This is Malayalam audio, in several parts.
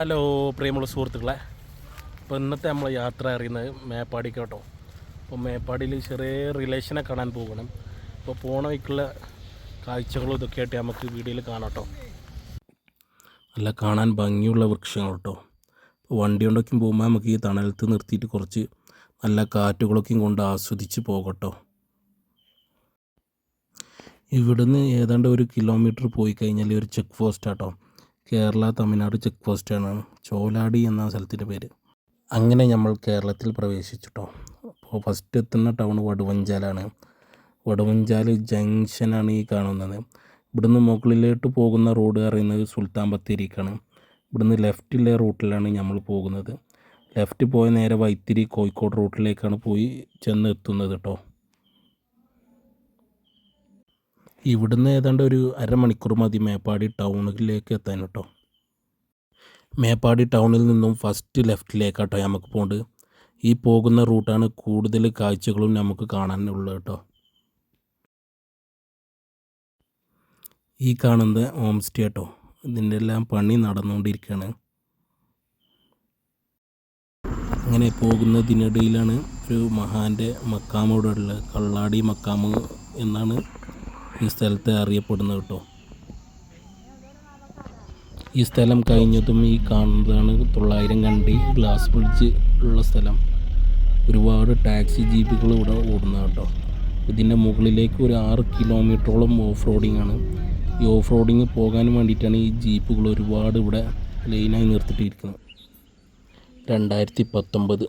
ഹലോ പ്രിയമുള്ള സുഹൃത്തുക്കളെ. അപ്പോൾ ഇന്നത്തെ നമ്മൾ യാത്ര അറിയുന്നത് മേപ്പാടിക്ക് കേട്ടോ അപ്പോൾ മേപ്പാടിയിൽ ചെറിയ റിലേഷനെ കാണാൻ പോകണം അപ്പോൾ പോണ വഴിക്കുള്ള കാഴ്ചകളും ഇതൊക്കെ ആയിട്ട് നമുക്ക് വീഡിയോയിൽ കാണാം കേട്ടോ നല്ല കാണാൻ ഭംഗിയുള്ള വൃക്ഷങ്ങൾ കേട്ടോ അപ്പോൾ വണ്ടി കൊണ്ടൊക്കെ പോകുമ്പോൾ നമുക്ക് ഈ തണലത്ത് നിർത്തിയിട്ട് കുറച്ച് നല്ല കാറ്റുകളൊക്കെയും കൊണ്ട് ആസ്വദിച്ച് പോകട്ടോ. ഇവിടുന്ന് ഏതാണ്ട് ഒരു കിലോമീറ്റർ പോയി കഴിഞ്ഞാൽ ഒരു ചെക്ക് പോസ്റ്റ് ആട്ടോ. കേരള തമിഴ്നാട് ചെക്ക് പോസ്റ്റാണ്. ചോലാടി എന്ന സ്ഥലത്തിന്റെ പേര്. അങ്ങനെ നമ്മൾ കേരളത്തിൽ പ്രവേശിച്ചിട്ടോ. അപ്പോൾ ഫസ്റ്റ് എത്തുന്ന ടൗൺ വടുവഞ്ചാലാണ്. വടുവഞ്ചാൽ ജംഗ്ഷനാണ് ഈ കാണുന്നത്. ഇവിടുന്ന് മുകളിലോട്ട് പോകുന്ന റോഡ് അറിയുന്നത് സുൽത്താൻ ബത്തേരിക്കാണ്. ഇവിടുന്ന് ലെഫ്റ്റിലെ റൂട്ടിലാണ് നമ്മൾ പോകുന്നത്. ലെഫ്റ്റ് പോയ നേരെ വൈത്തിരി കോഴിക്കോട് റൂട്ടിലേക്കാണ് പോയി ചെന്ന് എത്തുന്നത് കേട്ടോ ഇവിടുന്ന് ഏതാണ്ട് ഒരു അരമണിക്കൂർ മതി മേപ്പാടി ടൗണിലേക്ക് എത്താൻ കേട്ടോ. മേപ്പാടി ടൗണിൽ നിന്നും ഫസ്റ്റ് ലെഫ്റ്റിലേക്കാട്ടോ നമുക്ക് പോകേണ്ടത് ഈ പോകുന്ന റൂട്ടാണ് കൂടുതൽ കാഴ്ചകളും നമുക്ക് കാണാനുള്ളത് കേട്ടോ. ഈ കാണുന്നത് ഹോം സ്റ്റേ കേട്ടോ. ഇതിന്റെ എല്ലാം പണി നടന്നുകൊണ്ടിരിക്കുകയാണ് അങ്ങനെ പോകുന്നതിനിടയിലാണ് ഒരു മഹാന്റെ മക്കാമോടുള്ള കള്ളാടി മക്കാമ് എന്നാണ് ഈ സ്ഥലത്തെ അറിയപ്പെടുന്നത് കേട്ടോ. ഈ സ്ഥലം കഴിഞ്ഞതും ഈ കാണുന്നതാണ് തൊള്ളായിരം കണ്ടി ഗ്ലാസ് ബ്രിഡ്ജ് ഉള്ള സ്ഥലം. ഒരുപാട് ടാക്സി ജീപ്പുകൾ ഇവിടെ ഓടുന്ന കേട്ടോ. ഇതിന്റെ മുകളിലേക്ക് ഒരു ആറ് കിലോമീറ്ററോളം ഓഫ് റോഡിംഗ് ആണ് ഈ ഓഫ് റോഡിങ് പോകാൻ വേണ്ടിയിട്ടാണ് ഈ ജീപ്പുകൾ ഒരുപാട് ഇവിടെ ലൈനായി നിർത്തിയിട്ടിരിക്കുന്നത്. രണ്ടായിരത്തി പത്തൊമ്പത്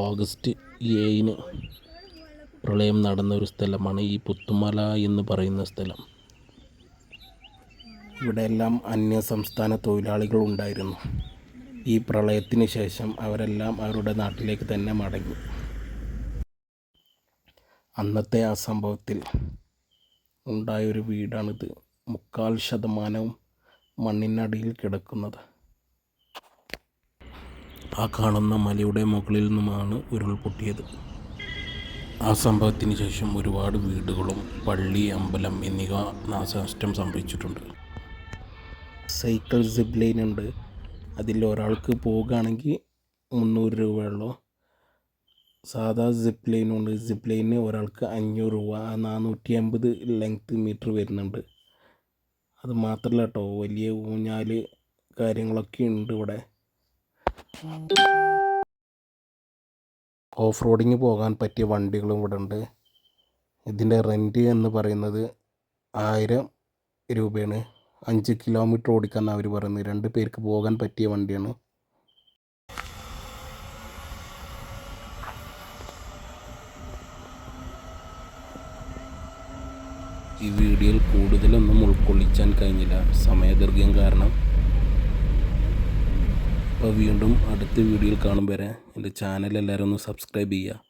ഓഗസ്റ്റ് ഏഴിന് പ്രളയം നടന്ന ഒരു സ്ഥലമാണ് ഈ പുത്തുമല എന്ന് പറയുന്ന സ്ഥലം. ഇവിടെയെല്ലാം അന്യ സംസ്ഥാന തൊഴിലാളികൾ ഉണ്ടായിരുന്നു. ഈ പ്രളയത്തിന് ശേഷം അവരെല്ലാം അവരുടെ നാട്ടിലേക്ക് തന്നെ മടങ്ങി. അന്നത്തെ ആ സംഭവത്തിൽ ഉണ്ടായൊരു വീടാണിത്. മുക്കാൽ ശതമാനവും മണ്ണിനടിയിൽ കിടക്കുന്നത്. ആ കാണുന്ന മലയുടെ മുകളിൽ നിന്നുമാണ് ഉരുൾപൊട്ടിയത്. ആ സംഭവത്തിന് ശേഷം ഒരുപാട് വീടുകളും പള്ളി അമ്പലം എന്നിവ നാശനഷ്ടം സംഭവിച്ചിട്ടുണ്ട്. സൈക്കിൾ സിപ്പ് ലൈൻ ഉണ്ട്. അതിൽ ഒരാൾക്ക് പോകുകയാണെങ്കിൽ മുന്നൂറ് രൂപയുള്ളൂ. സാധാ സിപ്പ് ലൈനുണ്ട് സിപ്പ് ലൈന് ഒരാൾക്ക് അഞ്ഞൂറ് രൂപ. നാനൂറ്റി അമ്പത് ലെങ്ത്ത് മീറ്റർ വരുന്നുണ്ട്. അത് മാത്രമല്ല കേട്ടോ വലിയ ഊഞ്ഞാൽ കാര്യങ്ങളൊക്കെ ഉണ്ട് ഇവിടെ. ഓഫ് റോഡിങ് പോകാൻ പറ്റിയ വണ്ടികളും ഇവിടെ ഉണ്ട് ഇതിന്റെ റെന്റ് എന്ന് പറയുന്നത് ആയിരം രൂപയാണ്. അഞ്ച് കിലോമീറ്റർ ഓടിക്കാൻ അവർ പറയുന്നത്. രണ്ട് പേർക്ക് പോകാൻ പറ്റിയ വണ്ടിയാണ്. ഈ വീഡിയോയിൽ കൂടുതലൊന്നും ഉൾക്കൊള്ളിച്ചാൻ കഴിഞ്ഞില്ല. സമയദൈർഘ്യം കാരണം വീണ്ടും അടുത്ത വീഡിയോയിൽ കാണും വരെ എന്റെ ചാനൽ എല്ലാവരും ഒന്ന് സബ്സ്ക്രൈബ് ചെയ്യുക.